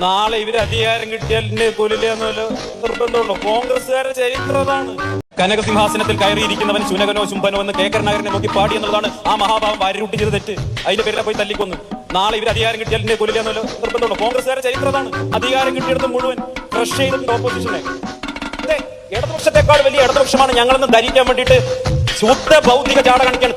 ഇവർ അധികാരം കിട്ടിയാൽ എന്നെ കൊല്ലില്ല എന്നല്ല നിർബന്ധമുള്ളൂ കോൺഗ്രസ്സുകാരുടെ ചരിത്രമാണ് കനകസിംഹാസനത്തിൽ കയറിയിരിക്കുന്നവൻ ശുനകനോ ശുംഭനോ എന്ന് കേക്കരനഗരനെ നോക്കി പാടി എന്നുള്ളതാണ് ആ മഹാഭാവം വാരിരൂട്ടി ചെയ്ത് തെറ്റ്. അതിന്റെ പേരിലെ പോയി തല്ലിക്കൊന്നു. നാളെ ഇവർ അധികാരം കിട്ടിയാൽ എന്നെ കൊല്ലില്ല എന്നല്ല നിർബന്ധമുള്ളൂ കോൺഗ്രസ്സുകാരുടെ ചരിത്രമാണ് അധികാരം കിട്ടിയെടുത്ത് മുഴുവൻ ക്രഷ് ചെയ്തിട്ടുണ്ട് ഓപ്പോസിഷനെ ഇടതുപക്ഷത്തെക്കാൾ വലിയ ഇടതുപക്ഷമാണ് ഞങ്ങളെന്ന് ധരിക്കാൻ വേണ്ടിയിട്ട് ശുദ്ധ ഭൗതിക ജാട കാണിക്കാൻ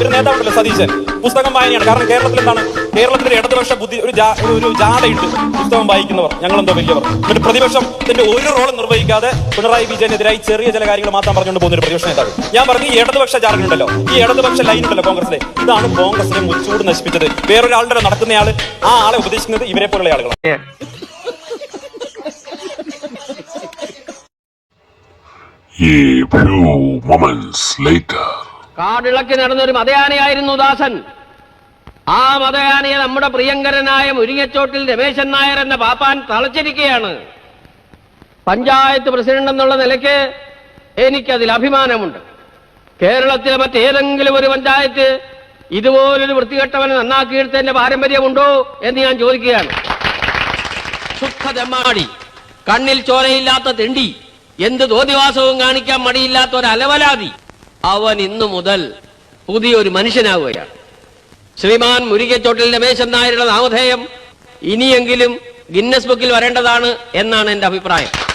ഒരു നേതാവുണ്ടല്ലോ സതീശൻ. പുസ്തകം വായനയാണ്. കാരണം കേരളത്തിൽ എന്താണ്? കേരളത്തിൽ ഇടതുപക്ഷ ബുദ്ധി ഒരു ഒരു- ജാഥയിട്ട് പുസ്തകം വായിക്കുന്നവർ. ഞങ്ങളെന്തോ വലിയവർ. എന്നിട്ട് പ്രതിപക്ഷത്തിന്റെ ഒരു റോളും നിർവഹിക്കാതെ പിണറായി വിജയനെതിരായി ചെറിയ ചില കാര്യങ്ങൾ മാത്രം പറഞ്ഞുകൊണ്ട് പോകുന്ന ഒരു പ്രതിപക്ഷ നേതാവ്. ഞാൻ പറഞ്ഞു ഈ ഇടതുപക്ഷ ഉണ്ടല്ലോ ഈ ഇടതുപക്ഷ ലൈൻ ഉണ്ടല്ലോ കോൺഗ്രസിലെ ഇതാണ് കോൺഗ്രസിനെ മുച്ചൂട് നശിപ്പിച്ചത്. വേറൊരാളുടെ നടക്കുന്നയാൾ ആ ആളെ ഉപദേശിക്കുന്നത് ഇവരെ പോലുള്ള ആളുകളാണ്. കാടിളക്കി നടന്നൊരു മതയാനയായിരുന്നു ദാസൻ. ആ മതയാനയെ നമ്മുടെ പ്രിയങ്കരനായ മുരിങ്ങച്ചോട്ടിൽ രമേശൻ നായർ എന്ന പാപ്പാൻ തളച്ചിരിക്കുകയാണ്. പഞ്ചായത്ത് പ്രസിഡന്റ് എന്നുള്ള നിലയ്ക്ക് എനിക്കതിൽ അഭിമാനമുണ്ട്. കേരളത്തിലെ മറ്റേതെങ്കിലും ഒരു പഞ്ചായത്ത് ഇതുപോലൊരു വൃത്തികെട്ടവനെ നന്നാക്കിയെടുത്തതിന്റെ പാരമ്പര്യമുണ്ടോ എന്ന് ഞാൻ ചോദിക്കുകയാണ്. കണ്ണിൽ ചോരയില്ലാത്ത തിണ്ടി എന്ത് ദോതിവാസവും കാണിക്കാൻ മടിയില്ലാത്ത ഒരു അലവലാതി. അവൻ ഇന്നു മുതൽ പുതിയൊരു മനുഷ്യനാവുകയാണ്. ശ്രീമാൻ മുരികച്ചോട്ടിൽ രമേശൻ നായരുടെ നാമധേയം ഇനിയെങ്കിലും ഗിന്നസ് ബുക്കിൽ വരേണ്ടതാണ് എന്നാണ് എന്റെ അഭിപ്രായം.